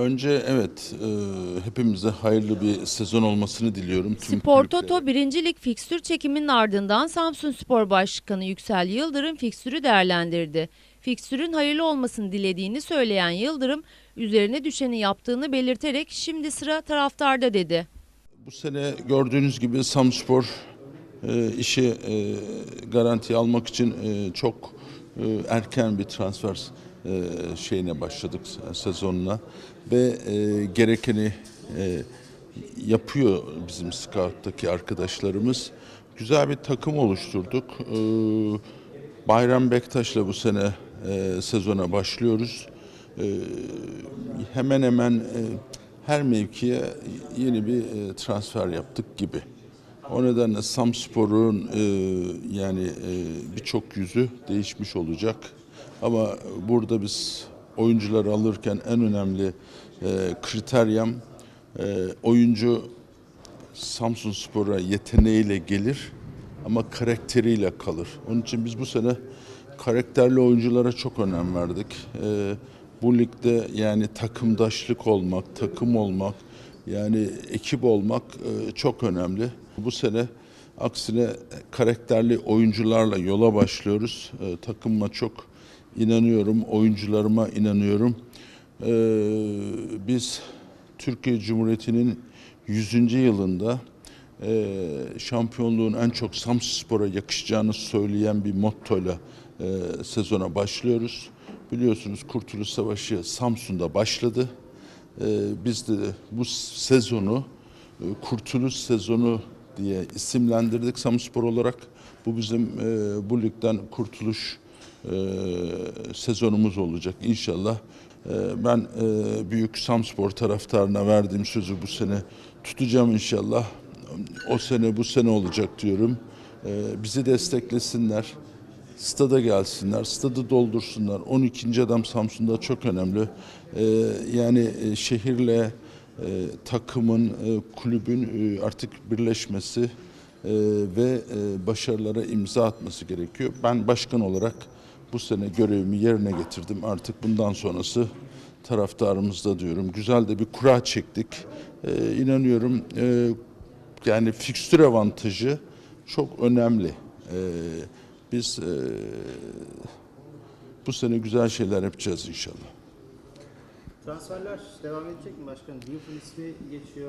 Önce evet e, hepimize hayırlı bir sezon olmasını diliyorum. Tüm Spor kulüplere. Toto 1. Lig fikstür çekiminin ardından Samsun Spor Başkanı Yüksel Yıldırım fikstürü değerlendirdi. Fikstürün hayırlı olmasını dilediğini söyleyen Yıldırım, üzerine düşeni yaptığını belirterek şimdi sıra taraftarda dedi. Bu sene gördüğünüz gibi Samspor e, işi e, garantiye almak için e, çok e, erken bir transfer şeyine başladık e, sezonuna ve e, gerekeni e, yapıyor bizim scout'taki arkadaşlarımız. Güzel bir takım oluşturduk. E, Bayram Bektaş'la bu sene e, sezona başlıyoruz. E, hemen hemen e, her mevkiye yeni bir e, transfer yaptık gibi. O nedenle Samspor'un e, yani e, birçok yüzü değişmiş olacak. Ama burada biz oyuncuları alırken en önemli e, kriteryem e, oyuncu Samsun Spor'a yeteneğiyle gelir ama karakteriyle kalır. Onun için biz bu sene karakterli oyunculara çok önem verdik. Ee, bu ligde yani takımdaşlık olmak, takım olmak, yani ekip olmak e, çok önemli. Bu sene aksine karakterli oyuncularla yola başlıyoruz. Ee, takımıma çok inanıyorum, oyuncularıma inanıyorum. Ee, biz Türkiye Cumhuriyeti'nin 100. yılında e, şampiyonluğun en çok Samspor'a yakışacağını söyleyen bir mottoyla e, sezona başlıyoruz. Biliyorsunuz Kurtuluş Savaşı Samsun'da başladı. E, biz de bu sezonu e, Kurtuluş sezonu diye isimlendirdik Samspor olarak. Bu bizim e, bu ligden kurtuluş e, sezonumuz olacak inşallah. E, ben e, büyük Samspor taraftarına verdiğim sözü bu sene tutacağım inşallah. O sene bu sene olacak diyorum. E, bizi desteklesinler. Stada gelsinler, stadı doldursunlar. 12. adam Samsun'da çok önemli. E, yani e, şehirle e, takımın, e, kulübün e, artık birleşmesi e, ve e, başarılara imza atması gerekiyor. Ben başkan olarak bu sene görevimi yerine getirdim. Artık bundan sonrası taraftarımızda diyorum. Güzel de bir kura çektik. E, inanıyorum e, yani fikstür avantajı çok önemli. E, biz e, bu sene güzel şeyler yapacağız inşallah. Transferler devam edecek mi başkanım? Diouf'un ismi geçiyor.